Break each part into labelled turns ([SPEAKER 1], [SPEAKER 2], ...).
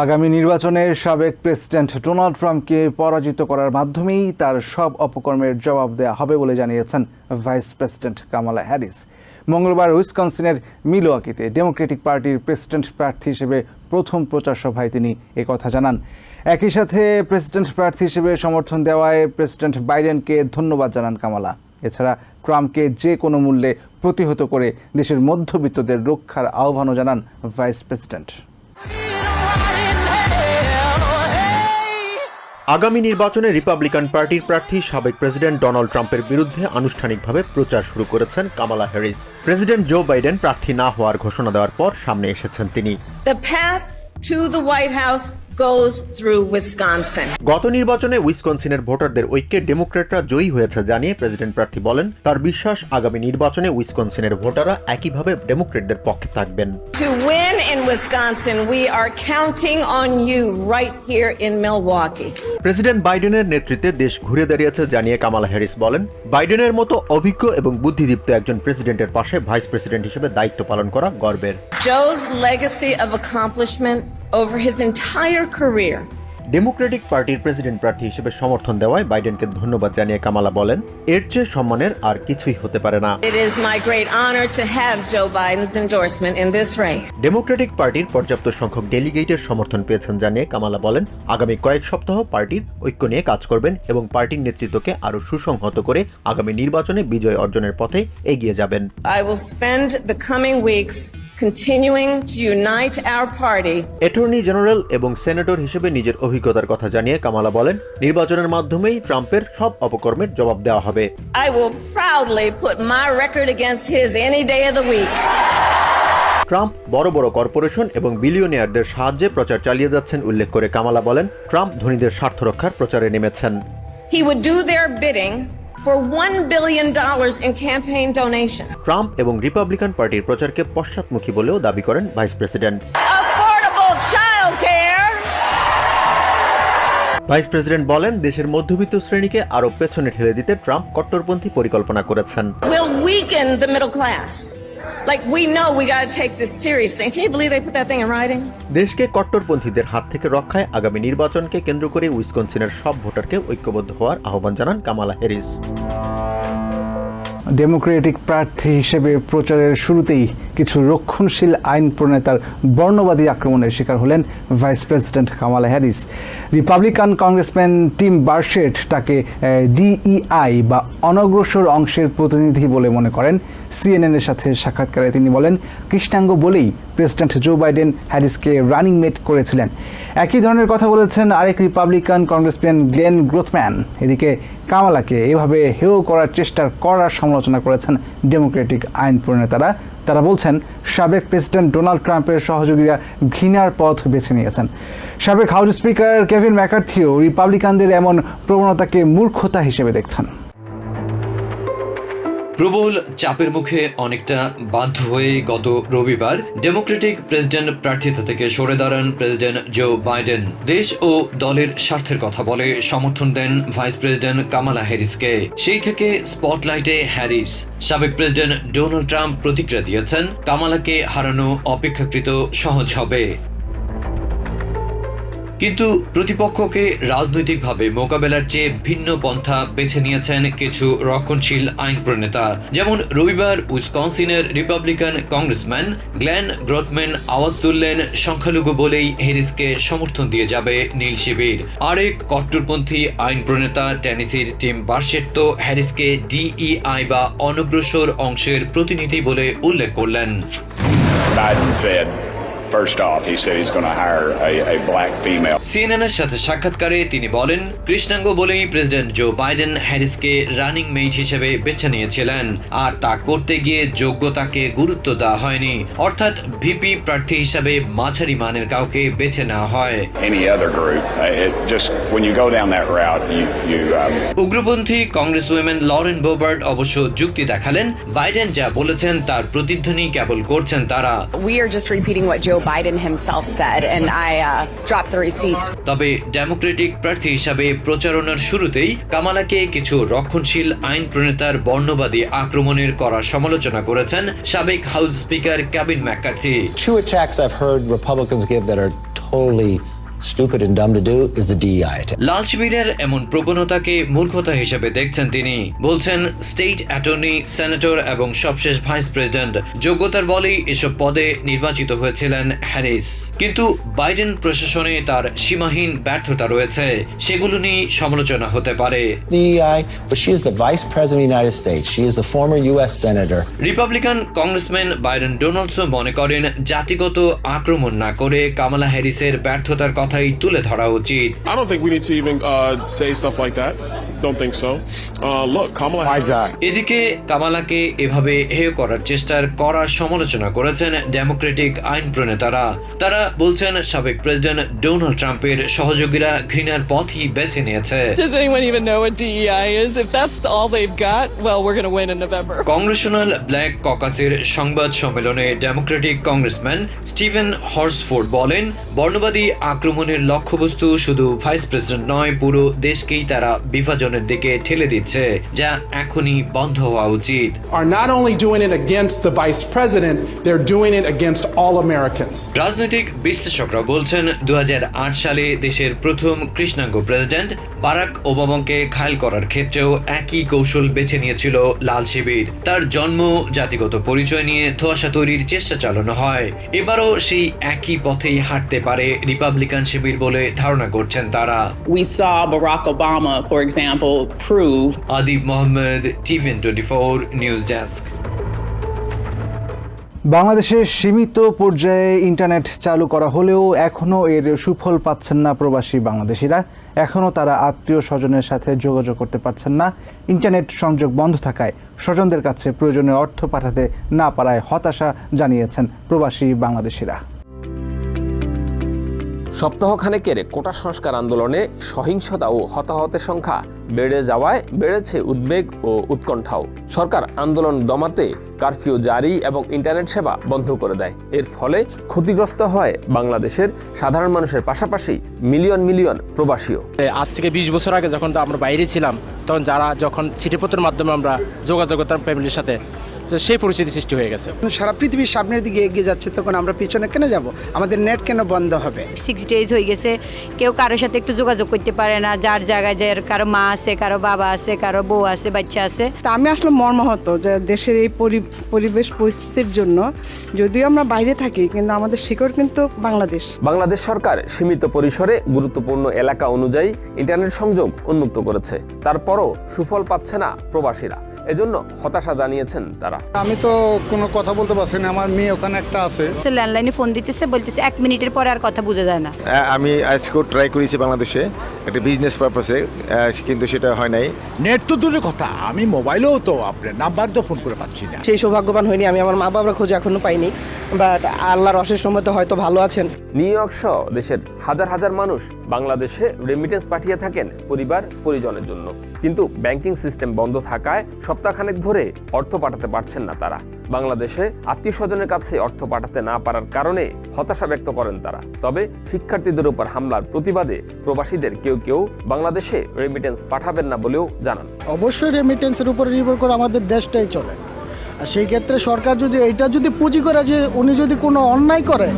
[SPEAKER 1] আগামী নির্বাচনে সাবেক প্রেসিডেন্ট ডোনাল্ড ট্রাম্পকে পরাজিত করার মাধ্যমেই তার সব অপকর্মের জবাব দেওয়া হবে বলে জানিয়েছেন ভাইস প্রেসিডেন্ট কামালা হ্যারিস। মঙ্গলবার উইসকনসিনের মিলোয়াকিতে ডেমোক্রেটিক পার্টির প্রেসিডেন্ট প্রার্থী হিসেবে প্রথম প্রচার সভায় তিনি কথা জানান। একই সাথে প্রেসিডেন্ট প্রার্থী হিসেবে সমর্থন দেওয়ায় প্রেসিডেন্ট বাইডেনকে ধন্যবাদ জানান কামালা। এছাড়া ট্রাম্পকে যে কোনো মূল্যে প্রতিহত করে দেশের মধ্যবিত্তদের রক্ষার আহ্বানও জানান ভাইস প্রেসিডেন্ট।
[SPEAKER 2] আগামী নির্বাচনে রিপাবলিকান পার্টির প্রার্থী সাবেক প্রেসিডেন্ট ডোনাল্ড ট্রাম্পের বিরুদ্ধে আনুষ্ঠানিকভাবে প্রচার শুরু করেছেন Kamala Harris president Joe Biden প্রার্থী না হওয়ার ঘোষণা দেওয়ার পর সামনে এসেছেন তিনি. গত নির্বাচনে উইসকনসিনের ভোটারদের ঐক্যে ডেমোক্রেটরা জয়ী হয়েছে জানিয়ে প্রেসিডেন্ট প্রার্থী বলেন তার বিশ্বাস আগামী নির্বাচনে উইসকনসিনের ভোটাররা একইভাবে ডেমোক্রেটদের পক্ষে থাকবেন. প্রেসিডেন্ট বাইডেনের নেতৃত্বে দেশ ঘুরে দাঁড়িয়েছে জানিয়ে কামালা হ্যারিস বলেন বাইডেনের মতো অভিজ্ঞ এবং বুদ্ধিদীপ্ত একজন প্রেসিডেন্টের পাশে ভাইস প্রেসিডেন্ট হিসেবে দায়িত্ব পালন করা গর্বের।
[SPEAKER 3] Joe's legacy of accomplishment over his entire career.
[SPEAKER 2] Democratic পার্টির প্রেসিডেন্ট প্রার্থী হিসেবে সমর্থন দেওয়ায় বাইডেনকে ধন্যবাদ জানিয়ে কামালা বলেন এর চেয়ে সম্মানের আর কিছুই হতে পারে না।
[SPEAKER 3] It is my great honor to have Joe Biden's endorsement in this race.
[SPEAKER 2] Democratic পার্টির পর্যাপ্ত সংখ্যক ডেলিগেটের সমর্থন পেয়েছেন জানিয়ে কামালা বলেন আগামী কয়েক সপ্তাহ পার্টির ঐক্য নিয়ে কাজ করবেন এবং পার্টির নেতৃত্বকে আরও সুসংহত করে আগামী নির্বাচনে বিজয় অর্জনের পথে এগিয়ে যাবেন।
[SPEAKER 3] I will spend the coming weeks continuing to unite our party.
[SPEAKER 2] Attorney general এবং সেনেটর হিসেবে নিজের অভিজ্ঞতার কথা জানিয়ে কামালা বলেন নির্বাচনের মাধ্যমেই ট্রাম্পের সব অপকর্মের জবাব দেওয়া হবে।
[SPEAKER 3] I will proudly put my record against his any day of the week.
[SPEAKER 2] Trump বড় বড় কর্পোরেশন এবং বিলিয়নিয়ারদের সাহায্যে প্রচার চালিয়ে যাচ্ছেন উল্লেখ করে কামালা বলেন ট্রাম্প ধনীদের স্বার্থ রক্ষার প্রচারে নেমেছেন।
[SPEAKER 3] He would do their bidding for $1 billion in campaign donation.
[SPEAKER 2] Trump এবং রিপাবলিকান পার্টির প্রচারকে পশ্চাৎমুখী বলেও দাবি করেন ভাইস প্রেসিডেন্ট. ভাইস প্রেসিডেন্ট বলেন দেশের মধ্যবিত্ত শ্রেণীকে আরও পেছনে ঠেলে দিতে ট্রাম্প কট্টরপন্থী পরিকল্পনা করেছেন
[SPEAKER 3] will weaken the middle class. Like, we know we got to take this seriously. Can you believe they put that thing in writing?
[SPEAKER 2] দেশকে কট্টরপন্থীদের হাত থেকে রক্ষায় আগামী নির্বাচনকে কেন্দ্র করে উইসকনসিনের সব ভোটারকে ঐক্যবদ্ধ হওয়ার আহ্বান জানান কামালা হ্যারিস
[SPEAKER 1] ডেমোক্রেটিক প্রার্থী হিসেবে প্রচারের শুরুতেই কিছু রক্ষণশীল আইন প্রণেতার বর্ণবাদী আক্রমণের শিকার হলেন vice president Kamala Harris Republican congressman Tim Burchett তাকে ডিইআই বা অনগ্রসর অংশের প্রতিনিধি বলে মনে করেন সিএনএনের সাথে সাক্ষাৎকারে তিনি বলেন, কৃষ্ণাঙ্গ বলেই প্রেসিডেন্ট জো বাইডেন হ্যারিসকে রানিং মেট করেছিলেন। একই ধরনের কথা বলেছেন আরেক রিপাবলিকান কংগ্রেসম্যান গ্লেন গ্রোথম্যান। এদিকে কামালাকে এভাবে হেয় করার চেষ্টার করার সমালোচনা করেছেন ডেমোক্রেটিক আইন প্রণেতারা। তারা বলছেন, সাবেক প্রেসিডেন্ট ডোনাল্ড ট্রাম্পের সহযোগীরা ঘৃণার পথ বেছে নিয়েছেন। সাবেক হাউস স্পিকার কেভিন ম্যাকার্থিও রিপাবলিকানদের এমন প্রবণতাকে মূর্খতা হিসেবে দেখছেন।
[SPEAKER 4] প্রবল চাপের মুখে অনেকটা বাধ্য হয়ে গত রবিবার ডেমোক্রেটিক প্রেসিডেন্ট প্রার্থিতা থেকে সরে দাঁড়ান প্রেসিডেন্ট জো বাইডেন। দেশ ও দলের স্বার্থের কথা বলে সমর্থন দেন ভাইস প্রেসিডেন্ট কামালা হ্যারিসকে। সেই থেকে স্পটলাইটে হ্যারিস। সাবেক প্রেসিডেন্ট ডোনাল্ড ট্রাম্প প্রতিক্রিয়া দিয়েছেন, কামালাকে হারানো অপেক্ষাকৃত সহজ হবে। কিন্তু প্রতিপক্ষকে রাজনৈতিকভাবে মোকাবেলার চেয়ে ভিন্ন পন্থা বেছে নিয়েছেন কিছু রক্ষণশীল আইন প্রণেতা। যেমন রবিবার উইসকনসিনের রিপাবলিকান কংগ্রেসম্যান গ্ল্যান গ্রথম্যান আওয়াজ তুললেন, সংখ্যালঘু বলেই হ্যারিসকে সমর্থন দিয়ে যাবে নীল শিবির। আরেক কট্টরপন্থী আইন প্রণেতা টেনিসির টিম বার্শেট তো হ্যারিসকে ডিইআই বা অনগ্রসর অংশের প্রতিনিধি বলে উল্লেখ করলেন।
[SPEAKER 5] First off, he said he's going to hire a, a black female.
[SPEAKER 4] সিএনএনের সাথে সাক্ষাৎকারে তিনি বলেন কৃষ্ণাঙ্গ বলেই প্রেসিডেন্ট জো বাইডেন হ্যারিসকে রানিং মেট হিসেবে বেছে নিয়েছিলেন। আর তা করতে গিয়ে যোগ্যতাকে গুরুত্ব দেওয়া হয়নি। অর্থাৎ ভিপি প্রার্থী হিসাবে মাঝারি মানের কাউকে বেছে নেওয়া হয়।
[SPEAKER 5] Any other group, it just when you go down that route, you you
[SPEAKER 4] উগ্রপন্থী কংগ্রেস উইমেন লরেন বোবার্ট অবশ্য যুক্তি দেখালেন বাইডেন যা বলেছেন তার প্রতিধ্বনি কেবল করছেন তারা।
[SPEAKER 6] We are just repeating what Joe Biden himself said, and I uh, dropped the receipts.
[SPEAKER 4] তবে ডেমোক্রেটিক প্রার্থী হিসাবে প্রচারণার শুরুতেই কামালাকে কিছু রক্ষণশীল আইন প্রণেতার বর্ণবাদী আক্রমণের করা সমালোচনা করেছেন সাবেক house speaker Kevin McCarthy
[SPEAKER 7] two attacks I've heard Republicans give that are totally stupid and dumb to do is the DEI.
[SPEAKER 4] লাল শিবিরের এমন প্রবণতাকে মূর্খতা হিসেবে দেখছেন তিনি বলছেন স্টেট অ্যাটর্নি সেনেটর এবং সবশেষ ভাইস প্রেসিডেন্ট যোগ্যতার বলেই এসব পদে নির্বাচিত হয়েছিলেন হ্যারিস কিন্তু বাইডেন প্রশাসনে তার সীমাহীন ব্যর্থতা রয়েছে সেগুলো নিয়ে সমালোচনা হতে পারে
[SPEAKER 7] DEI, but she is the vice president of the United States. She is the former U.S. senator.
[SPEAKER 4] Republican congressman Biden মনে করেন জাতিগত আক্রমণ না করে কামালা হ্যারিসের ব্যর্থতার কথাই তুলে ধরা উচিত
[SPEAKER 8] I don't think we need to even uh, say stuff like that. Don't think so. Uh, look, Kamala Harris.
[SPEAKER 4] এদিকে কামালাকে এভাবে হেয় করার চেষ্টার করার সমালোচনা করেছেন ডেমোক্রেটিক আইন প্রণেতারা তারা বলছেন সাবেক প্রেসিডেন্ট ডোনাল্ড ট্রাম্পের সহযোগীরা ঘৃণার পথই বেছে নিয়েছে
[SPEAKER 9] Does anyone even know what DEI is? If that's all they've got, well, we're going to win in November.
[SPEAKER 4] Congressional black ককাসের সংবাদ সম্মেলনে ডেমোক্রেটিক কংগ্রেসম্যান স্টিভেন হর্সফোর্ড বলেন বর্ণবাদী আক্রমণের লক্ষ্যবস্তু শুধু ভাইস প্রেসিডেন্ট নয় পুরো দেশকেই তারা বিভাজনের দিকে ঠেলে দিচ্ছে যা এখনই বন্ধ হওয়া উচিত. রাজনৈতিক বিশ্লেষকরা বলছেন দু সালে দেশের প্রথম কৃষ্ণাঙ্গ প্রেসিডেন্ট বারাক ওবামাকে ঘায়ল করার ক্ষেত্রেও একই কৌশল বেছে নিয়েছিল লাল শিবির। তার জন্ম জাতিগত পরিচয় নিয়ে ধোয়াশা তৈরির চেষ্টা চালানো হয়। এবারও সেই একই পথেই হাঁটতে পারে রিপাবলিকান শিবির বলে ধারণা করছেন তারা।
[SPEAKER 10] We saw Barack Obama, for example, prove
[SPEAKER 4] Adib Mohammad TVN twenty four news desk
[SPEAKER 1] বাংলাদেশে সীমিত পর্যায়ে ইন্টারনেট চালু করা হলেও এখনও এর সুফল পাচ্ছেন না প্রবাসী বাংলাদেশিরা। এখনও তারা আত্মীয় স্বজনের সাথে যোগাযোগ করতে পারছেন না। ইন্টারনেট সংযোগ বন্ধ থাকায় স্বজনদের কাছে প্রয়োজনীয় অর্থ পাঠাতে না পারায় হতাশা জানিয়েছেন প্রবাসী বাংলাদেশিরা।
[SPEAKER 11] সপ্তাহখানেকের কোটা সংস্কার আন্দোলনে সহিংসতা ও হতাহতের সংখ্যা বেড়ে যাওয়ায় বেড়েছে উদ্বেগ ও উৎকণ্ঠাও। সরকার আন্দোলন দমাতে কারফিউ জারি এবং ইন্টারনেট সেবা বন্ধ করে দেয়। এর ফলে ক্ষতিগ্রস্ত হয় বাংলাদেশের সাধারণ মানুষের পাশাপাশি মিলিয়ন মিলিয়ন প্রবাসীও।
[SPEAKER 12] আজ থেকে বিশ বছর আগে যখন তো আমরা বাইরে ছিলাম, তখন যারা যখন চিঠিপত্রের মাধ্যমে আমরা যোগাযোগ করতাম ফ্যামিলির সাথে তো সেই পরিস্থিতি সৃষ্টি হয়ে গেছে।
[SPEAKER 13] সারা পৃথিবীর সামনের দিকে এগিয়ে যাচ্ছে তখন আমরা পিছনে কেন যাব? আমাদের নেট কেন বন্ধ হবে?
[SPEAKER 14] সিক্স ডেজ হয়ে গেছে। কেউ কারোর সাথে একটু যোগাযোগ করতে পারে না যার জায়গায় যার কারও মা আছে কারও বাবা আছে কারও বউ আছে বাচ্চা আছে।
[SPEAKER 13] তা আমি আসলে মর্মাহত যে দেশের এই পরি- পরিবেশ পরিস্থিতির জন্য যদিও আমরা বাইরে থাকি কিন্তু আমাদের শিকড় কিন্তু বাংলাদেশ।
[SPEAKER 11] বাংলাদেশ সরকার সীমিত পরিসরে গুরুত্বপূর্ণ এলাকা অনুযায়ী ইন্টারনেট সংযোগ উন্মুক্ত করেছে। তারপরও সুফল পাচ্ছে না প্রবাসীরা। এজন্য হতাশা জানিয়েছেন তারা।
[SPEAKER 15] আমি তো কোনো কথা বলতে পারছি না আমার মেয়ে ওখানে একটা আছে।
[SPEAKER 14] ল্যান্ডলাইনে ফোন দিতেছে বলতেছে এক মিনিটের পরে আর কথা বোঝা যায় না।
[SPEAKER 16] আমি আজকেও ট্রাই করেছি বাংলাদেশে একটা বিজনেস পারপাসে কিন্তু সেটা হয় নাই।
[SPEAKER 15] নেট তো দূরের কথা আমি মোবাইলেও তো আপনার নাম্বার তো ফোন করে পাচ্ছি না।
[SPEAKER 13] সেই সৌভাগ্যবান হয়নি আমি আমার মা বাবার খোঁজ এখনও পাইনি। বাট আল্লাহর অশেষ সম্মত হয়তো ভালো আছেন।
[SPEAKER 11] নিউ ইয়র্ক সহ দেশের হাজার হাজার মানুষ বাংলাদেশে রেমিটেন্স পাঠিয়ে থাকেন পরিবার পরিজনের জন্য। কিন্তু ব্যাংকিং সিস্টেম বন্ধ থাকায় সপ্তাহখানেক ধরে অর্থ পাঠাতে পারছেন না তারা। বাংলাদেশে আত্মীয় স্বজনের কাছে অর্থ পাঠাতে না পারার কারণে হতাশা ব্যক্ত করেন তারা। তবে শিক্ষার্থীদের উপর হামলার প্রতিবাদে প্রবাসীদের কেউ কেউ বাংলাদেশে রেমিটেন্স পাঠাবেন না বলেও জানান।
[SPEAKER 15] অবশ্যই রেমিটেন্সের উপর নির্ভর করে আমাদের দেশটাই চলে। আর সেই ক্ষেত্রে সরকার যদি এটা যদি পুঁজি করে যে উনি যদি কোনো অন্যায় করে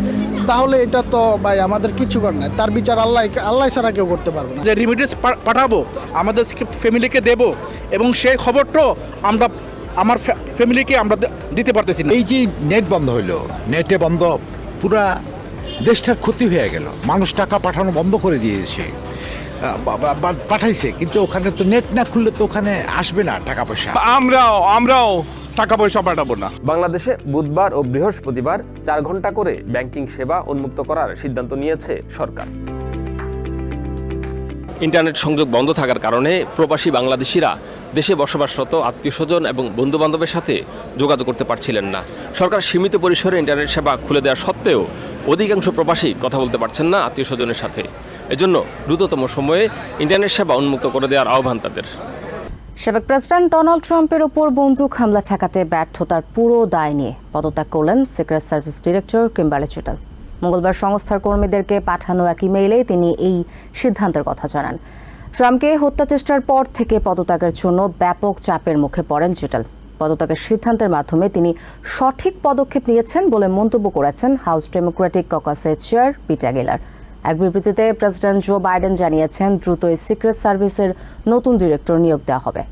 [SPEAKER 15] তাহলে এটা তো ভাই আমাদের কিছু কর নাই। তার বিচার আল্লাহ আল্লাহ ছাড়া কেউ করতে পারবে না।
[SPEAKER 12] যে রিমিটেন্স পাঠাবো আমাদের ফ্যামিলিকে দেব এবং সেই খবরটাও আমরা আমার ফ্যামিলিকে আমরা দিতে পারতেছি না।
[SPEAKER 15] এই যে নেট বন্ধ হইল নেটে বন্ধ পুরা দেশটার ক্ষতি হয়ে গেল। মানুষ টাকা পাঠানো বন্ধ করে দিয়েছে। পাঠাইছে কিন্তু ওখানে তো নেট না খুললে তো ওখানে আসবে না টাকা পয়সা।
[SPEAKER 8] আমরাও আমরাও টাকা পয়সা পাঠাবো না।
[SPEAKER 11] বাংলাদেশে বুধবার ও বৃহস্পতিবার চার ঘণ্টা করে ব্যাংকিং সেবা উন্মুক্ত করার সিদ্ধান্ত নিয়েছে সরকার। ইন্টারনেট সংযোগ বন্ধ থাকার কারণে প্রবাসী বাংলাদেশিরা দেশে বসবাসরত আত্মীয় স্বজন এবং বন্ধুবান্ধবের সাথে যোগাযোগ করতে পারছিলেন না। সরকার সীমিত পরিসরে ইন্টারনেট সেবা খুলে দেওয়া সত্ত্বেও অধিকাংশ প্রবাসী কথা বলতে পারছেন না আত্মীয় স্বজনের সাথে। এজন্য দ্রুততম সময়ে ইন্টারনেট সেবা উন্মুক্ত করে দেওয়ার আহ্বান তাদের।
[SPEAKER 14] সাবেক প্রেসিডেন্ট ডোনাল্ড ট্রাম্পের ওপর বন্দুক হামলা ঠেকাতে ব্যর্থতার পুরো দায় নিয়ে পদত্যাগ করলেন secret service director Kimberly Cheatle. মঙ্গলবার সংস্থার কর্মীদেরকে পাঠানো এক ইমেইলে তিনি এই সিদ্ধান্তের কথা জানান। ট্রাম্পকে হত্যা চেষ্টার পর থেকে পদত্যাগের জন্য ব্যাপক চাপের মুখে পড়েন জুটাল পদত্যাগের সিদ্ধান্তের মাধ্যমে তিনি সঠিক পদক্ষেপ নিয়েছেন বলে মন্তব্য করেছেন হাউস ডেমোক্রেটিক ককাসের চেয়ার পিটা গেলার এক বিবৃতিতে প্রেসিডেন্ট জো বাইডেন জানিয়েছেন দ্রুতই সিক্রেট সার্ভিসের নতুন ডিরেক্টর নিয়োগ দেওয়া হবে।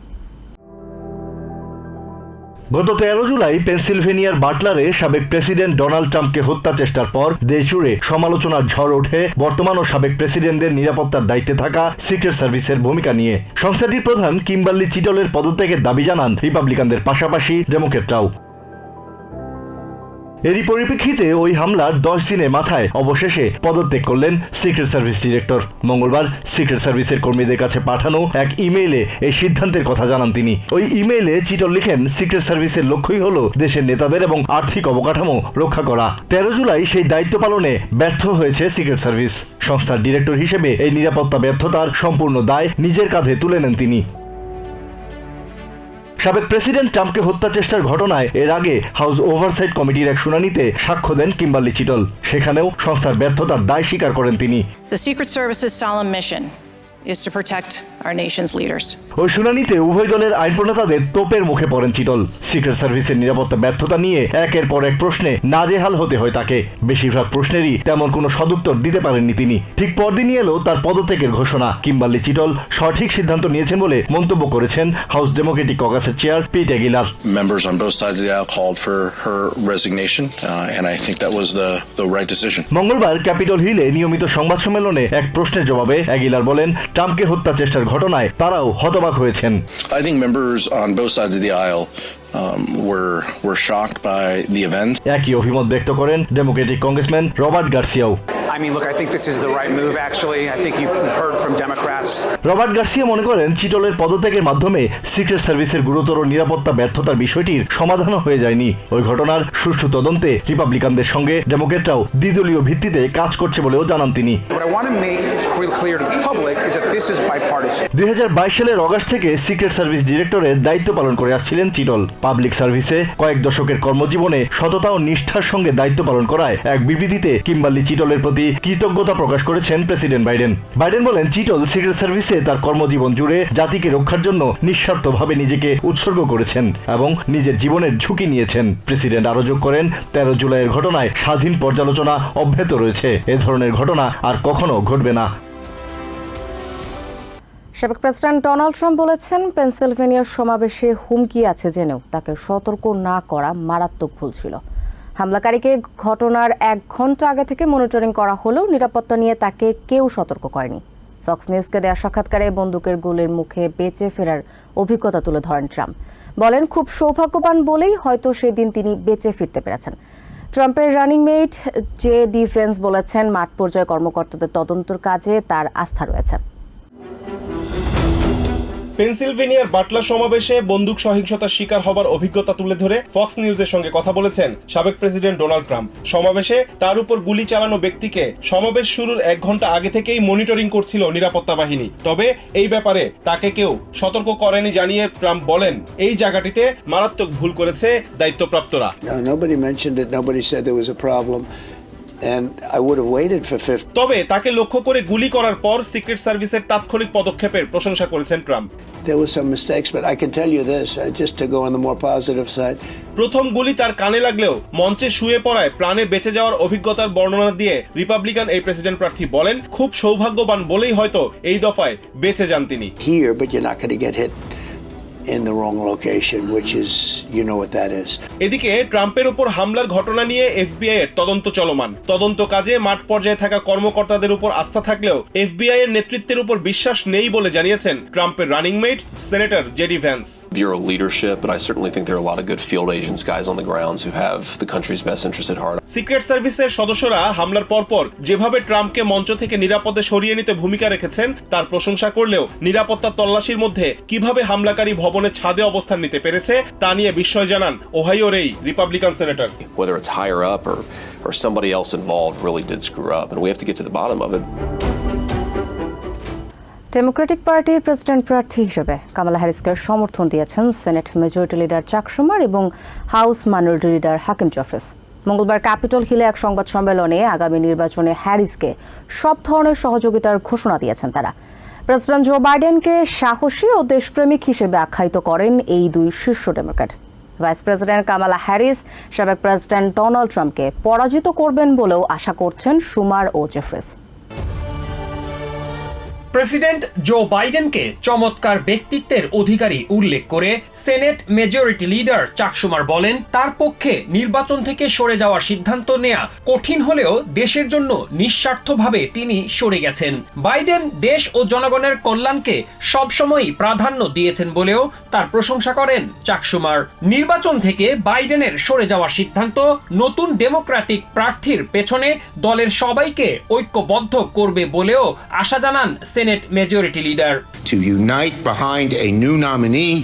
[SPEAKER 17] গত তেরো জুলাই পেনসিলভেনিয়ার বাটলারে সাবেক প্রেসিডেন্ট ডোনাল্ড ট্রাম্পকে হত্যা চেষ্টার পর দেশ জুড়ে সমালোচনার ঝড় ওঠে। বর্তমান ও সাবেক প্রেসিডেন্টদের নিরাপত্তার দায়িত্বে থাকা সিক্রেট সার্ভিসের ভূমিকা নিয়ে। সংস্থাটির প্রধান কিম্বার্লি চিটলের পদত্যাগের দাবি জানান রিপাবলিকানদের পাশাপাশি ডেমোক্রেটরাও। এরই পরিপ্রেক্ষিতে ওই হামলার দশ দিনের মাথায় অবশেষে পদত্যাগ করলেন সিক্রেট সার্ভিস ডিরেক্টর মঙ্গলবার সিক্রেট সার্ভিসের কর্মীদের কাছে পাঠানো এক ইমেইলে এই সিদ্ধান্তের কথা জানান তিনি। ওই ইমেইলে চিটল লিখেন সিক্রেট সার্ভিসের লক্ষ্যই হল দেশের নেতাদের এবং আর্থিক অবকাঠামো রক্ষা করা। তেরো জুলাই সেই দায়িত্ব পালনে ব্যর্থ হয়েছে সিক্রেট সার্ভিস সংস্থার ডিরেক্টর হিসেবে এই নিরাপত্তা ব্যর্থতার সম্পূর্ণ দায় নিজের কাঁধে তুলে নেন তিনি। সাবেক প্রেসিডেন্ট ট্রাম্পকে হত্যা চেষ্টার ঘটনায় এর আগে হাউস ওভারসাইট কমিটির এক শুনানিতে সাক্ষ্য দেন কিম্বার্লি চিটল। সেখানেও সংস্থার ব্যর্থতার দায় স্বীকার করেন তিনি।
[SPEAKER 18] The Secret Service's is to protect our nation's leaders.
[SPEAKER 17] ওই শুনানিতে উভয় দলের আইন প্রণেতাদের তোপের মুখে পড়েন চিটল। সিক্রেট সার্ভিসের নিরাপত্তা ব্যর্থতা নিয়ে একের পর এক প্রশ্নে নাজেহাল হতে হয় তাকে। বেশিরভাগ প্রশ্নেরই তেমন কোনো সদুত্তর দিতে পারেননি তিনি। ঠিক পরদিনই এলো তার পদত্যাগের ঘোষণা। কিম্বার্লি চিটল সঠিক সিদ্ধান্ত নিয়েছেন বলে মন্তব্য করেছেন house Democratic কগাসের chair Pete Aguilar.
[SPEAKER 19] Members on both sides of the aisle called for her resignation, uh, and I think that was the, the right decision.
[SPEAKER 17] মঙ্গলবার ক্যাপিটল হিলে নিয়মিত সংবাদ সম্মেলনে এক প্রশ্নের জবাবে অ্যাগিলার বলেন ট্রাম্পকে হত্যা চেষ্টার ঘটনায় তারাও হতবাক হয়েছেন
[SPEAKER 19] I think members on both sides of the aisle um, were were shocked by the event.
[SPEAKER 17] একই অভিমত ব্যক্ত করেন ডেমোক্রেটিক কংগ্রেসম্যান রবার্ট গার্সিয়াও
[SPEAKER 20] I mean, look, I think this is the right move, actually. I think you've heard from Democrats.
[SPEAKER 17] Robert Garcia মনে করেন চিটলের পদত্যাগের মাধ্যমে secret সার্ভিসের গুরুতর নিরাপত্তা ব্যর্থতার বিষয়টির সমাধানও হয়ে যায়নি ওই ঘটনার সুষ্ঠু তদন্তে রিপাবলিকানদের সঙ্গে ডেমোক্রেটরাও দ্বিদলীয় ভিত্তিতে কাজ করছে বলেও জানান তিনি
[SPEAKER 20] What I want to make real clear to the public is that this is bipartisan.
[SPEAKER 17] দুই হাজার বাইশ সালের অগাস্ট থেকে সিক্রেট সার্ভিস ডিরেক্টরের দায়িত্ব পালন করে আসছিলেন চিটল পাবলিক সার্ভিসে কয়েক দশকের কর্মজীবনে সততা ও নিষ্ঠার সঙ্গে দায়িত্ব পালন করায় এক বিবৃতিতে কিম্বার্লি চিটলের প্রতি কৃতজ্ঞতা প্রকাশ করেছেন প্রেসিডেন্ট বাইডেন। বাইডেন বলেন, চিটল সিক্রেট সার্ভিসে তার কর্মজীবন জুড়ে জাতিকে রক্ষার জন্য নিঃস্বার্থভাবে নিজেকে উৎসর্গ করেছেন এবং নিজের জীবনের ঝুঁকি নিয়েছেন। প্রেসিডেন্ট আরও যোগ করেন, তেরো জুলাইয়ের ঘটনায় স্বাধীন পর্যালোচনা অব্যাহত রয়েছে। এ ধরনের ঘটনা আর কখনো ঘটবে না।
[SPEAKER 14] সাবেক প্রেসিডেন্ট ডোনাল্ড ট্রাম্প বলেছেন, পেনসিলভেনিয়ার সমাবেশে হুমকি আছে জেনেও তাকে সতর্ক না করা মারাত্মক ভুল ছিল। হামলাকারীকে ঘটনার এক ঘণ্টা আগে থেকে মনিটরিং করা হলেও নিরাপত্তা নিয়ে তাকে কেউ সতর্ক করেনি। ফক্স নিউজকে দেওয়া সাক্ষাৎকারে বন্দুকের গুলির মুখে বেঁচে ফেরার অভিজ্ঞতা তুলে ধরেন ট্রাম্প। বলেন, খুব সৌভাগ্যবান বলেই হয়তো সেদিন তিনি বেঁচে ফিরতে পেরেছেন। ট্রাম্পের রানিং মেট জে ডিফেন্স বলেছেন, মাঠ পর্যায়ে কর্মকর্তাদের তদন্তর কাজে তার আস্থা রয়েছে।
[SPEAKER 21] পেনসিলভেনিয়ার বাটলা সমাবেশে বন্দুক সহিংসতার শিকার হবার অভিজ্ঞতা তুলে ধরে ফক্স নিউজের সঙ্গে কথা বলেছেন সাবেক প্রেসিডেন্ট ডোনাল্ড ট্রাম্প। সমাবেশে তার উপর গুলি চালানো ব্যক্তিকে সমাবেশ শুরুর এক ঘণ্টা আগে থেকেই মনিটরিং করছিল নিরাপত্তা বাহিনী। তবে এই ব্যাপারে তাকে কেউ সতর্ক করেনি জানিয়ে ট্রাম্প বলেন, এই জায়গাটিতে মারাত্মক ভুল করেছে দায়িত্বপ্রাপ্তরা। তবে তাকে লক্ষ্য করে গুলি করার পর সিক্রেট সার্ভিসের তাৎক্ষণিক পদক্ষেপের প্রশংসা করেছেন Trump.
[SPEAKER 22] There were some mistakes, but I can tell you this, just to go on the more positive side.
[SPEAKER 21] প্রথম গুলি তার কানে লাগলেও মঞ্চে শুয়ে পড়ায় প্রাণে বেঁচে যাওয়ার অভিজ্ঞতার বর্ণনা দিয়ে রিপাবলিকান এই প্রেসিডেন্ট প্রার্থী বলেন খুব সৌভাগ্যবান বলেই হয়তো এই দফায় বেঁচে যান তিনি।
[SPEAKER 22] In the wrong location, which is, you know what that is.
[SPEAKER 21] এদিকে ট্রাম্পের উপর হামলার ঘটনা নিয়ে এফবিআই এর তদন্ত চলমান তদন্ত কাজে মাঠ পর্যায়ে থাকা কর্মকর্তাদের উপর আস্থা থাকলেও এফবিআই এর নেতৃত্বের উপর বিশ্বাস নেই বলে জানিয়েছেন ট্রাম্পের running mate senator JD Vance
[SPEAKER 23] Bureau leadership, but I certainly think there are a lot of good field agents, guys on the grounds who have the country's best interest at heart.
[SPEAKER 21] Secret সার্ভিসের সদস্যরা হামলার পরপর যেভাবে ট্রাম্পকে মঞ্চ থেকে নিরাপদে সরিয়ে নিতে ভূমিকা রেখেছেন তার প্রশংসা করলেও নিরাপত্তা তল্লাশির মধ্যে কীভাবে হামলাকারী ভবনের ছাদে অবস্থান নিতে পেরেছে তা নিয়ে বিস্ময় জানান ওহাইওর এই Republican senator.
[SPEAKER 23] Whether it's higher up or, or somebody else involved really did screw up, and we have to get to the bottom of it.
[SPEAKER 14] Democratic পার্টির প্রেসিডেন্ট প্রার্থী হিসেবে কামালা হ্যারিসকে সমর্থন দিয়েছেন senate majority leader Chuck Schumer এবং house minority leader Hakeem Jeffries. মঙ্গলবার Capitol হিলে এক সংবাদ সম্মেলনে আগামী নির্বাচনে হ্যারিসকে সব ধরনের সহযোগিতার ঘোষণা দিয়েছেন তারা। প্রেসিডেন্ট জো বাইডেনকে সাহসী ও দেশপ্রেমিক হিসেবে আখ্যায়িত করেন এই দুই শীর্ষ Democrat. Vice president Kamala Harris, সাবেক প্রেসিডেন্ট ডোনাল্ড ট্রাম্পকে পরাজিত করবেন বলেও আশা করছেন সুমার ও জেফ্রিস।
[SPEAKER 24] প্রেসিডেন্ট জো বাইডেনকে চমৎকার ব্যক্তিত্বের অধিকারী উল্লেখ করে সেনেট মেজরিটি লিডার চাকসুমার বলেন, তার পক্ষে নির্বাচন থেকে সরে যাওয়ার সিদ্ধান্ত নেওয়া কঠিন হলেও দেশের জন্য নিঃস্বার্থভাবে তিনি সরে গেছেন। বাইডেন দেশ ও জনগণের কল্যাণকে সবসময়ই প্রাধান্য দিয়েছেন বলেও তার প্রশংসা করেন চাকসুমার। নির্বাচন থেকে বাইডেনের সরে যাওয়ার সিদ্ধান্ত নতুন ডেমোক্রেটিক প্রার্থীর পেছনে দলের সবাইকে ঐক্যবদ্ধ করবে বলেও আশা জানান senate majority leader
[SPEAKER 25] to unite behind a new nominee,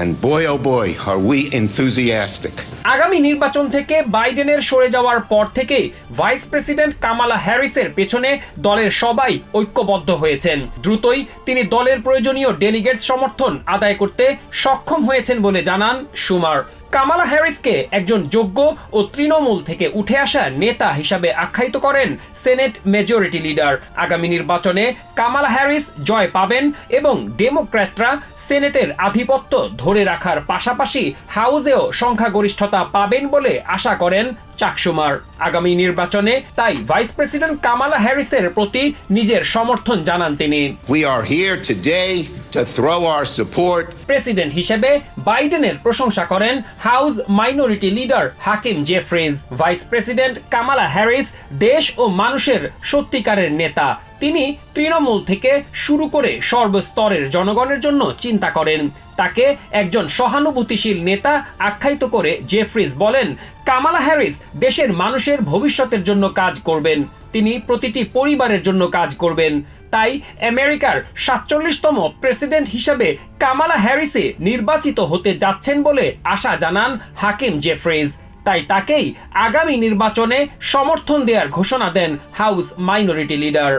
[SPEAKER 25] and boy oh boy, are we enthusiastic.
[SPEAKER 24] আগামী নির্বাচন থেকে বাইডেনের সরে যাওয়ার পর থেকে ভাইস প্রেসিডেন্ট কামালা হ্যারিসের পেছনে দলের সবাই ঐক্যবদ্ধ হয়েছেন। দ্রুতই তিনি দলের প্রয়োজনীয় ডেলিগেটস সমর্থন আদায় করতে সক্ষম হয়েছেন বলে জানান সুমার। কামালা হ্যারিসকে একজন যোগ্য ও তৃণমূল থেকে উঠে আসা নেতা হিসাবে আখ্যায়িত করেন সেনেট মেজরিটি লিডার। আগামী নির্বাচনে কামালা হ্যারিস জয় পাবেন এবং ডেমোক্র্যাটরা সেনেটের আধিপত্য ধরে রাখার পাশাপাশি হাউজেও সংখ্যাগরিষ্ঠতা পাবেন বলে আশা করেন চাকসুমার। আগামী নির্বাচনে তাই ভাইস প্রেসিডেন্ট কামালা হ্যারিসের প্রতি নিজের সমর্থন জানান তিনি।
[SPEAKER 25] We are here today to throw our support
[SPEAKER 24] president হিসেবে বাইডেনের প্রশংসা করেন house minority leader Hakeem Jeffries, vice president Kamala Harris, দেশ ও মানুষের সত্যিকারের নেতা। তিনি তৃণমূল থেকে শুরু করে সর্বস্তরের জনগণের জন্য চিন্তা করেন। তাকে একজন সহানুভূতিশীল নেতা আখ্যায়িত করে জেফ্রিজ বলেন, কামালা হ্যারিস দেশের মানুষের ভবিষ্যতের জন্য কাজ করবেন। তিনি প্রতিটি পরিবারের জন্য কাজ করবেন। তাই আমেরিকার সাতচল্লিশতম প্রেসিডেন্ট হিসেবে কামালা হ্যারিসে নির্বাচিত হতে যাচ্ছেন বলে আশা জানান হাকিম জেফ্রিজ। তাই তাকেই আগামী নির্বাচনে সমর্থন দেওয়ার ঘোষণা দেন house minority leader.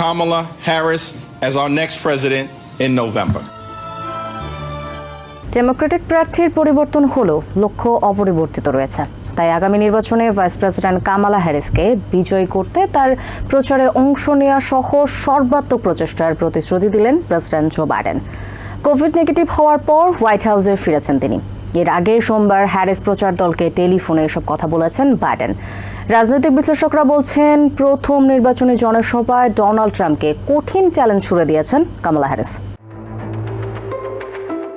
[SPEAKER 25] Kamala Harris as our next president in November.
[SPEAKER 14] Democratic প্রার্থীর পরিবর্তন হলেও লক্ষ্য অপরিবর্তিত রয়েছে। তাই আগামী নির্বাচনে ভাইস প্রেসিডেন্ট কামালা হ্যারিসকে বিজয়ী করতে তার প্রচারে অংশ নেওয়া সহ সর্বাত্মক প্রচেষ্টার প্রতিশ্রুতি দিলেন president Joe Biden. Covid negative হওয়ার পর হোয়াইট হাউসে ফিরেছেন তিনি। এর আগে সোমবার হ্যারিস প্রচার দলকে টেলিফোনে এসব কথা বলেছেন বাইডেন। রাজনৈতিক বিশ্লেষকরা বলছেন, প্রথম নির্বাচনী জনসভায় ডোনাল্ড ট্রাম্পকে কঠিন চ্যালেঞ্জ ছুড়ে দিয়েছেন কামালা হ্যারিস।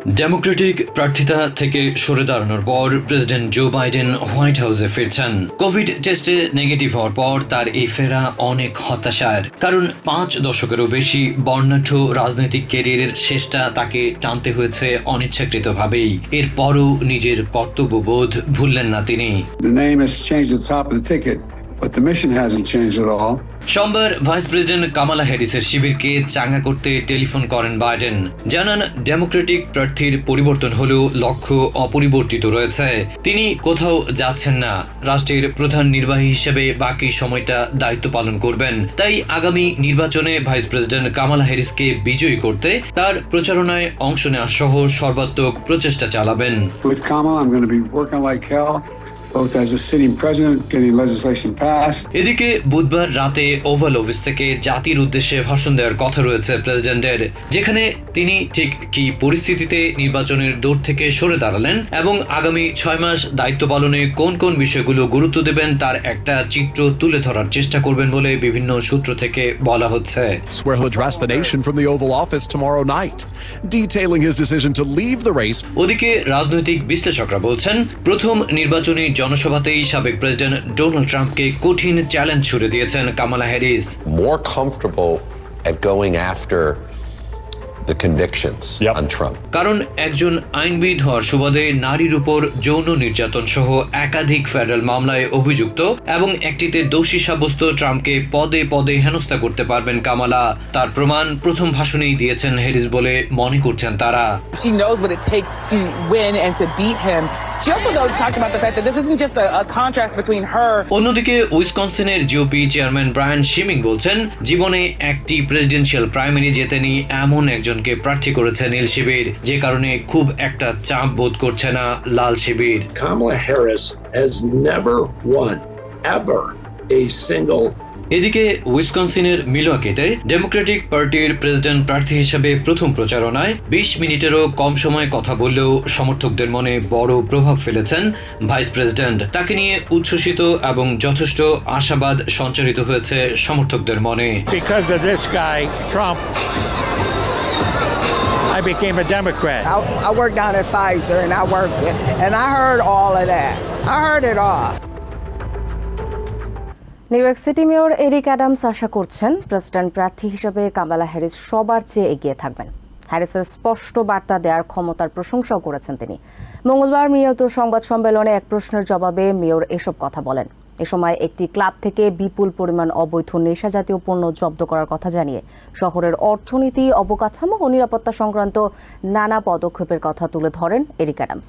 [SPEAKER 4] ডেমোক্রেটিক প্রার্থিতা থেকে সরে দাঁড়ানোর পর প্রেসিডেন্ট জো বাইডেন হোয়াইট হাউসে ফিরছেন। কোভিড টেস্টে নেগেটিভ হওয়ার পর তার এই ফেরা অনেক হতাশার। কারণ পাঁচ দশকেরও বেশি বর্ণাঢ্য রাজনৈতিক ক্যারিয়ারের শেষটা তাকে টানতে হয়েছে অনিচ্ছাকৃতভাবেই। এরপরও নিজের কর্তব্যবোধ ভুললেন না তিনি।
[SPEAKER 26] The name has changed the top of the ticket, but the mission hasn't changed at all.
[SPEAKER 4] সোমবার ভাইস প্রেসিডেন্ট কামালা হ্যারিসের শিবিরকে চাঙ্গা করতে টেলিফোন করেন বাইডেন। জানান, ডেমোক্রেটিক প্রার্থীর পরিবর্তন হলেও লক্ষ্য অপরিবর্তিত রয়েছে। তিনি কোথাও যাচ্ছেন না। রাষ্ট্রের প্রধান নির্বাহী হিসেবে বাকি সময়টা দায়িত্ব পালন করবেন। তাই আগামী নির্বাচনে ভাইস প্রেসিডেন্ট কামালা হ্যারিসকে বিজয়ী করতে তার প্রচারণায় অংশ নেওয়া সহ সর্বাত্মক প্রচেষ্টা চালাবেন। এদিকে বুধবার রাতে ওভাল অফিস থেকে জাতির উদ্দেশ্যে ভাষণ দেওয়ার কথা রয়েছে প্রেসিডেন্টের যেখানে তিনি ঠিক কি পরিস্থিতিতে নির্বাচনের দৌড় থেকে সরে দাঁড়ালেন এবং আগামী ছয় মাস দায়িত্ব পালনে কোন কোন বিষয়গুলো গুরুত্ব দেবেন তার একটা চিত্র তুলে ধরার চেষ্টা করবেন বলে বিভিন্ন সূত্র থেকে বলা হচ্ছে। ওদিকে রাজনৈতিক বিশ্লেষকরা বলছেন প্রথম নির্বাচনী জনসভাতেই সাবেক প্রেসিডেন্ট ডোনাল্ড ট্রাম্পকে কঠিন চ্যালেঞ্জ ছুড়ে দিয়েছেন Kamala Harris.
[SPEAKER 23] More comfortable at going after the convictions yep. on Trump.
[SPEAKER 4] কারণ একজন আইনবিদ হওয়ার সুবাদে নারীর উপর যৌন নির্যাতন সহ একাধিক ফেডারেল মামলায় অভিযুক্ত এবং একটিতে দোষী সাব্যস্ত ট্রাম্পকে পদে পদে হেনস্থা করতে পারবেন কামালা তার প্রমাণ প্রথম ভাষণেই দিয়েছেন হ্যারিস বলে মনে করছেন তারা
[SPEAKER 27] She knows what it takes to win and to beat him. She also knows, talked about the fact that this isn't just a, a contrast between her.
[SPEAKER 4] অন্যদিকে উইসকনসিনের জিওপি চেয়ারম্যান ব্রায়ান শিমিং বলছেন জীবনে একটি presidential primary জেতেনি এমন একজনকে প্রার্থী করেছে নীল শিবির। যে কারণে খুব একটা চাপ বোধ করছে না লাল শিবির।
[SPEAKER 28] Kamala Harris has never won, ever, a single
[SPEAKER 4] এদিকে উইসকনসিনের মিলওয়াকিতে ডেমোক্রেটিক পার্টির প্রেসিডেন্ট প্রার্থী হিসেবে প্রথম প্রচারণায় বিশ মিনিটেরও কম সময় কথা বললেও সমর্থকদের মনে বড় প্রভাব ফেলেছেন ভাইস প্রেসিডেন্ট। তাকে নিয়ে উচ্ছ্বসিত এবং যথেষ্ট আশাবাদ সঞ্চারিত হয়েছে সমর্থকদের মনে।
[SPEAKER 29] I became a Democrat.
[SPEAKER 30] I, I worked down at Pfizer and I worked it, and I heard all of that. I heard it all.
[SPEAKER 14] New York city mayor Eric Adams আশা করছেন প্রেসিডেন্ট প্রার্থী হিসেবে Kamala Harris সবার চেয়ে এগিয়ে থাকবেন হ্যারিসের স্পষ্ট বার্তা দেওয়ার ক্ষমতার প্রশংসাও করেছেন তিনি মঙ্গলবার নিয়ত সংবাদ সম্মেলনে এক প্রশ্নের জবাবে মেয়র এসব কথা বলেন এ সময় একটি ক্লাব থেকে বিপুল পরিমাণ অবৈধ নেশা জাতীয় পণ্য জব্দ করার কথা জানিয়ে শহরের অর্থনীতি, অবকাঠামো ও নিরাপত্তা সংক্রান্ত নানা পদক্ষেপের কথা তুলে ধরেন Eric Adams.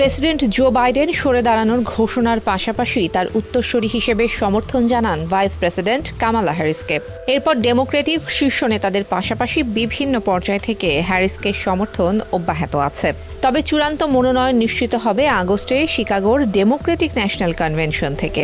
[SPEAKER 31] President Joe Biden সরে দাঁড়ানোর ঘোষণার পাশাপাশি তার উত্তরসূরি হিসেবে সমর্থন জানান ভাইস প্রেসিডেন্ট কামালা হ্যারিসকে। এরপর ডেমোক্রেটিক শীর্ষ নেতাদের পাশাপাশি বিভিন্ন পর্যায় থেকে হ্যারিসকে সমর্থন অব্যাহত আছে। তবে চূড়ান্ত মনোনয়ন নিশ্চিত হবে আগস্টে শিকাগোর ডেমোক্রেটিক ন্যাশনাল কনভেনশন থেকে।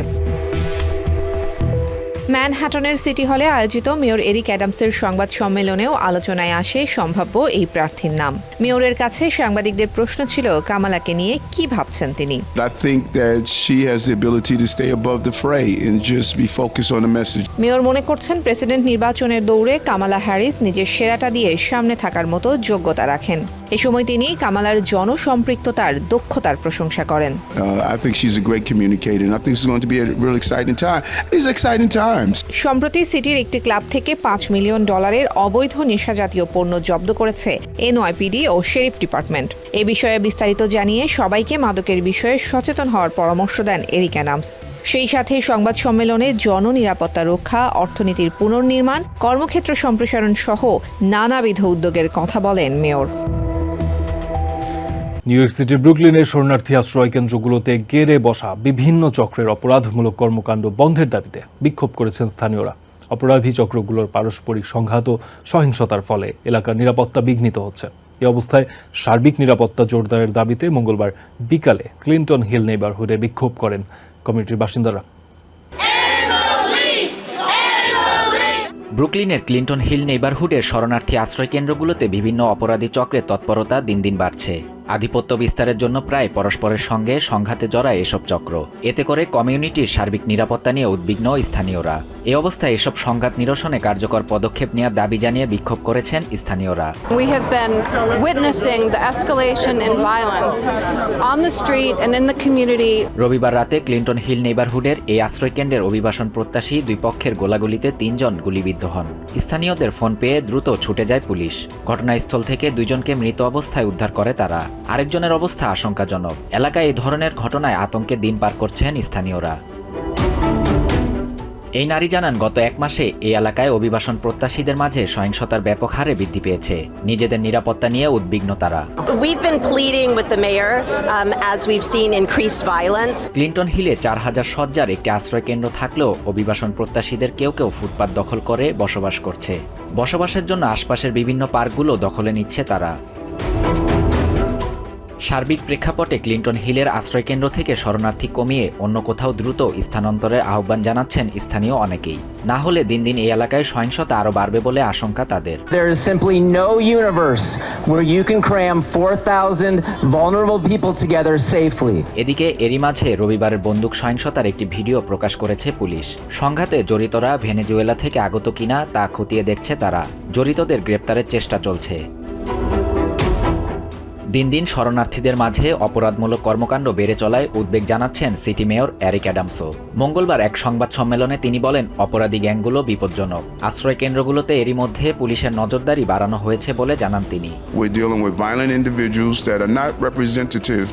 [SPEAKER 31] ম্যানহাটনের সিটি হলে আয়োজিত মেয়র এরিক অ্যাডামসের সংবাদ সম্মেলনেও আলোচনায় আসে সম্ভাব্য এই প্রার্থীর নাম। মেয়রের কাছে সাংবাদিকদের প্রশ্ন ছিল কামালাকে নিয়ে কি ভাবছেন তিনি. মেয়র মনে করছেন প্রেসিডেন্ট নির্বাচনের দৌড়ে কামালা হ্যারিস নিজের সেরাটা দিয়ে সামনে থাকার মতো যোগ্যতা রাখেন। এ সময় তিনি কামালার জনসম্পৃক্ততার দক্ষতার প্রশংসা করেন।
[SPEAKER 32] Uh, I think she's a great communicator, and I think it's going to be a real exciting time. These exciting times.
[SPEAKER 31] সম্প্রতি সিটির একটি ক্লাব থেকে পাঁচ মিলিয়ন ডলারের অবৈধ নেশাজাতীয় পণ্য জব্দ করেছে এনওয়াইপিডি ও শেরিফ ডিপার্টমেন্ট এ বিষয়ে বিস্তারিত জানিয়ে সবাইকে মাদকের বিষয়ে সচেতন হওয়ার পরামর্শ দেন এরিক অ্যাডামস। সেই সাথে সংবাদ সম্মেলনে জননিরাপত্তা রক্ষা, অর্থনীতির পুনর্নির্মাণ, কর্মক্ষেত্র সম্প্রসারণ সহ নানাবিধ উদ্যোগের কথা বলেন মেয়র।
[SPEAKER 33] নিউ ইয়র্ক সিটির ব্রুকলিনের শরণার্থী আশ্রয় কেন্দ্রগুলোতে গেড়ে বসা বিভিন্ন চক্রের অপরাধমূলক কর্মকাণ্ড বন্ধের দাবিতে বিক্ষোভ করেছেন স্থানীয়রা। অপরাধী চক্রগুলোর পারস্পরিক সংঘাত ও সহিংসতার ফলে এলাকার নিরাপত্তা বিঘ্নিত হচ্ছে। এ অবস্থায় সার্বিক নিরাপত্তা জোরদারের দাবিতে মঙ্গলবার বিকালে ক্লিন্টন হিল নেইবারহুডে বিক্ষোভ করেন কমিটির বাসিন্দারা।
[SPEAKER 28] ব্রুকলিনের ক্লিন্টন হিল নেইবারহুডের শরণার্থী আশ্রয় কেন্দ্রগুলোতে বিভিন্ন অপরাধী চক্রের তৎপরতা দিন দিন বাড়ছে। আধিপত্য বিস্তারের জন্য প্রায় পরস্পরের সঙ্গে সংঘাতে জড়ায় এসব চক্র। এতে করে কমিউনিটির সার্বিক নিরাপত্তা নিয়ে উদ্বিগ্ন স্থানীয়রা। এ অবস্থায় এসব সংঘাত নিরসনে কার্যকর পদক্ষেপ নেওয়ার দাবি জানিয়ে বিক্ষোভ করেছেন স্থানীয়রা।
[SPEAKER 34] We have been witnessing the escalation in violence on the street and in the community.
[SPEAKER 28] রবিবার রাতে ক্লিন্টন হিল নেইবারহুডের এই আশ্রয়কেন্দ্রের অভিবাসন প্রত্যাশী দুই পক্ষের গোলাগুলিতে তিনজন গুলিবিদ্ধ হন। স্থানীয়দের ফোন পেয়ে দ্রুত ছুটে যায় পুলিশ। ঘটনাস্থল থেকে দুইজনকে মৃত অবস্থায় উদ্ধার করে তারা। আরেকজনের অবস্থা আশঙ্কাজনক। এলাকায় এই ধরনের ঘটনায় আতঙ্কে দিন পার করছেন স্থানীয়রা। এই নারী জানান গত এক মাসে এই এলাকায় অভিবাসন প্রত্যাশীদের মাঝে সহিংসতার ব্যাপক হারে বৃদ্ধি পেয়েছে। নিজেদের নিরাপত্তা নিয়ে উদ্বিগ্ন তারা।
[SPEAKER 35] Um.
[SPEAKER 28] ক্লিন্টন হিলে চার হাজার সজ্জার একটি আশ্রয় কেন্দ্র থাকলেও অভিবাসন প্রত্যাশীদের কেউ কেউ ফুটপাত দখল করে বসবাস করছে। বসবাসের জন্য আশপাশের বিভিন্ন পার্কগুলো দখলে নিচ্ছে তারা। সার্বিক প্রেক্ষাপটে ক্লিন্টন হিলের আশ্রয়কেন্দ্র থেকে শরণার্থী কমিয়ে অন্য কোথাও দ্রুত স্থানান্তরের আহ্বান জানাচ্ছেন স্থানীয় অনেকেই। না হলে দিন দিন এই এলাকায় সহিংসতা আরও বাড়বে বলে আশঙ্কা তাদের।
[SPEAKER 36] There is simply no universe where you can cram 4,000 vulnerable people together safely.
[SPEAKER 28] এদিকে এরই মাঝে রবিবারের বন্দুক সহিংসতার একটি ভিডিও প্রকাশ করেছে পুলিশ। সংঘাতে জড়িতরা ভেনেজুয়েলা থেকে আগত কিনা তা খতিয়ে দেখছে তারা। জড়িতদের গ্রেপ্তারের চেষ্টা চলছে। দিন দিন শরণার্থীদের মাঝে অপরাধমূলক কর্মকাণ্ড বেড়ে চলায় উদ্বেগ জানাচ্ছেন সিটি মেয়র অ্যারিক অ্যাডামসও। মঙ্গলবার এক সংবাদ সম্মেলনে তিনি বলেন, অপরাধী গ্যাংগুলো বিপজ্জনক। আশ্রয় কেন্দ্রগুলোতে এরই মধ্যে পুলিশের নজরদারি বাড়ানো হয়েছে বলে জানান তিনি।
[SPEAKER 32] We're dealing with violent individuals that are not representative.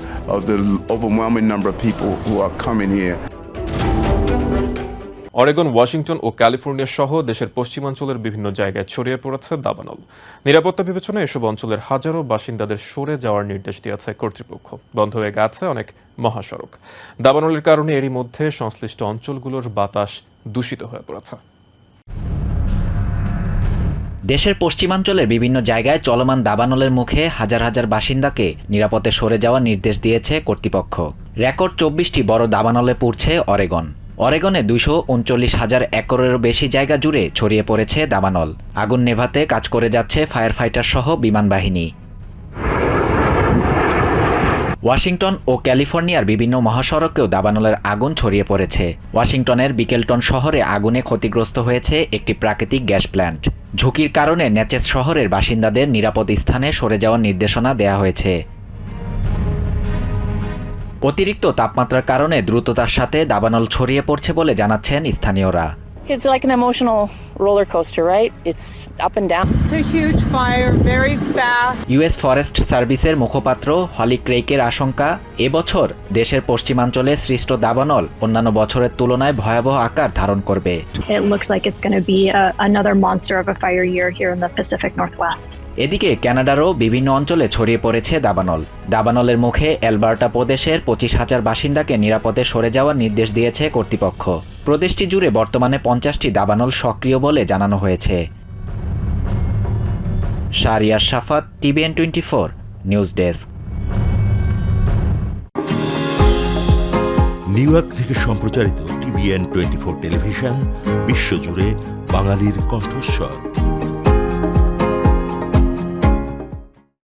[SPEAKER 37] Oregon, Washington O California সহ দেশের পশ্চিমাঞ্চলের বিভিন্ন জায়গায় ছড়িয়ে পড়েছে দাবানল। নিরাপত্তা বিবেচনায় এসব অঞ্চলের হাজারো বাসিন্দাদের সরে যাওয়ার নির্দেশ দিয়েছে কর্তৃপক্ষ। বন্ধ হয়ে গেছে অনেক মহাসড়ক। দাবানলের কারণে এরই মধ্যে সংশ্লিষ্ট অঞ্চলগুলোর বাতাস দূষিত হয়ে পড়েছে।
[SPEAKER 28] দেশের পশ্চিমাঞ্চলের বিভিন্ন জায়গায় চলমান দাবানলের মুখে হাজার হাজার বাসিন্দাকে নিরাপদে সরে যাওয়ার নির্দেশ দিয়েছে কর্তৃপক্ষ। রেকর্ড চব্বিশটি বড় দাবানলে পড়ছে অরেগন। অরেগনে দুশো উনচল্লিশ হাজার একরেরও বেশি জায়গা জুড়ে ছড়িয়ে পড়েছে দাবানল। আগুন নেভাতে কাজ করে যাচ্ছে ফায়ার ফাইটার সহ বিমান বাহিনী ওয়াশিংটন ও ক্যালিফোর্নিয়ার বিভিন্ন মহাসড়কেও দাবানলের আগুন ছড়িয়ে পড়েছে। ওয়াশিংটনের বিকেলটন শহরে আগুনে ক্ষতিগ্রস্ত হয়েছে একটি প্রাকৃতিক গ্যাস প্ল্যান্ট। ঝুঁকির কারণে ন্যাচেস শহরের বাসিন্দাদের নিরাপদ স্থানে সরে যাওয়ার নির্দেশনা দেয়া হয়েছে। অতিরিক্ত তাপমাত্রার কারণে দ্রুততার সাথে দাবানল ছড়িয়ে পড়ছে বলে জানাচ্ছেন স্থানীয়রা
[SPEAKER 38] It's like an emotional roller coaster, right? It's up and down.
[SPEAKER 34] It's a huge fire, very fast.
[SPEAKER 28] US forest সার্ভিসের মুখপাত্র হলি ক্রেইকের আশঙ্কা এবছর দেশের পশ্চিমাঞ্চলে সৃষ্ট দাবানল অন্যান্য বছরের তুলনায় ভয়াবহ আকার ধারণ করবে
[SPEAKER 39] It looks like it's going to be a, another monster of a fire year here in the Pacific Northwest.
[SPEAKER 28] এদিকে ক্যানাডারও বিভিন্ন অঞ্চলে ছড়িয়ে পড়েছে দাবানল। দাবানলের মুখে অ্যালবার্টা প্রদেশের পঁচিশ হাজার বাসিন্দাকে নিরাপদে সরে যাওয়ার নির্দেশ দিয়েছে কর্তৃপক্ষ। প্রদেশটি জুড়ে বর্তমানে পঞ্চাশটি দাবানল সক্রিয় বলে জানানো হয়েছে। Shariar Safat TVN twenty four news desk.
[SPEAKER 40] New York থেকে সম্প্রচারিত টিভিএন টোয়েন্টি ফোর টেলিভিশন, বিশ্বজুড়ে বাঙালির কণ্ঠস্বর।